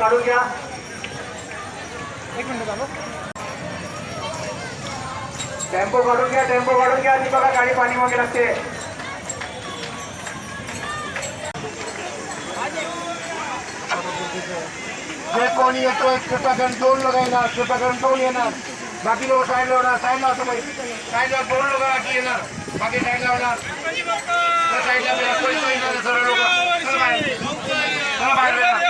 काढून घ्या. एक मिनिट चालू टेम्पो काढून घ्या टेम्पो काढून घ्या. आधी बघा गाडी पाणी मागे लागते. जे कोणी येतोय छोटा गण दोन लोक येणार छोटा गण दोन येणार. बाकी लोक साईडला होणार साईडला असं पाहिजे साईडला दोन लोक बाकी येणार. बाकी साईडला होणार त्या साईडला बी सर्व लोक. चला बाहेर.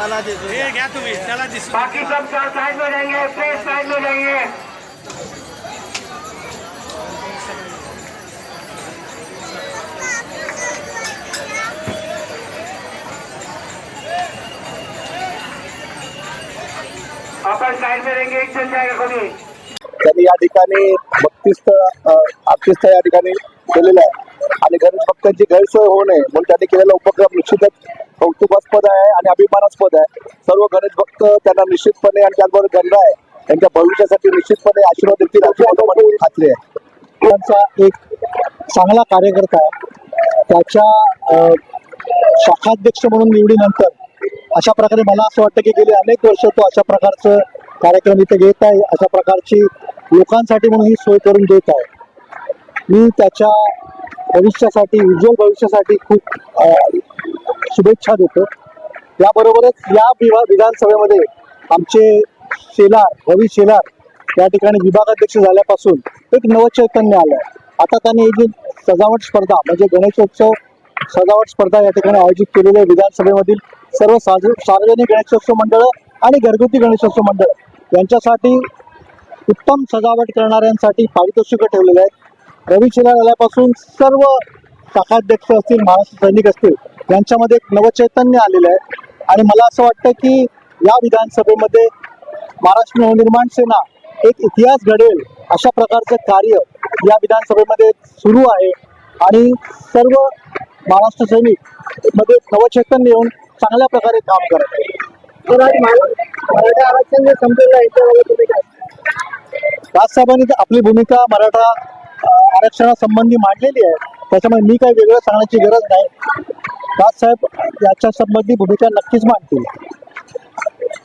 हे घ्या तुम्ही त्याला दिस बाकी सब साइड में जाएँगे प्लीज़ साइड में जाइए। अपन साइड में रहेंगे एक जन जाएगा कोई त्यांनी या ठिकाणी भक्तिस्थळ आरतीस्थळ या ठिकाणी केलेलं आहे आणि गणेश भक्तांची गैरसोय होऊ नये म्हणून त्यांनी केलेला उपक्रम निश्चितच कौतुकास्पद आहे आणि अभिमानास्पद आहे. सर्व गणेश भक्त त्यांना निश्चितपणे आणि त्याचबरोबर गंगा आहे. त्यांच्या भविष्यासाठी निश्चितपणे आशीर्वाद देतील अशी मनोमन खात्री आहे. त्यांचा एक चांगला कार्यकर्ता आहे. त्याच्या शाखाध्यक्ष म्हणून निवडीनंतर अशा प्रकारे मला असं वाटतं की गेली अनेक वर्ष तो अशा प्रकारचं कार्यक्रम इथे घेत आहे. अशा प्रकारची लोकांसाठी म्हणून ही सोय करून देत आहे. मी त्याच्या भविष्यासाठी उज्ज्वल भविष्यासाठी खूप शुभेच्छा देतो. याबरोबरच या विवा विधानसभेमध्ये आमचे शेलार रवी शेलार या ठिकाणी विभागाध्यक्ष झाल्यापासून एक नवचैतन्य आलं आता त्यांनी एक जी सजावट स्पर्धा म्हणजे गणेशोत्सव सजावट स्पर्धा या ठिकाणी आयोजित केलेली आहे विधानसभेमधील सर्व सार्वजनिक गणेशोत्सव मंडळ आणि घरगुती गणेशोत्सव मंडळ. यांच्यासाठी उत्तम सजावट करणाऱ्यांसाठी पारितोषिकं ठेवलेले आहेत. रवी शेलार आल्यापासून सर्व शाखाध्यक्ष असतील महाराष्ट्र सैनिक असतील यांच्यामध्ये एक नवचैतन्य आलेलं आहे. आणि मला असं वाटतं की या विधानसभेमध्ये महाराष्ट्र नवनिर्माण सेना एक इतिहास घडेल अशा प्रकारचं कार्य या विधानसभेमध्ये सुरू आहे. आणि सर्व महाराष्ट्र सैनिकमध्ये नवचैतन्य येऊन चांगल्या प्रकारे काम करत आहे राजसाहेबांनी आपली भूमिका मराठा आरक्षणासंबंधी मांडलेली आहे. त्याच्यामुळे मी काही वेगळं सांगण्याची गरज नाही. राजसाहेब याच्या संबंधी भूमिका नक्कीच मांडतील.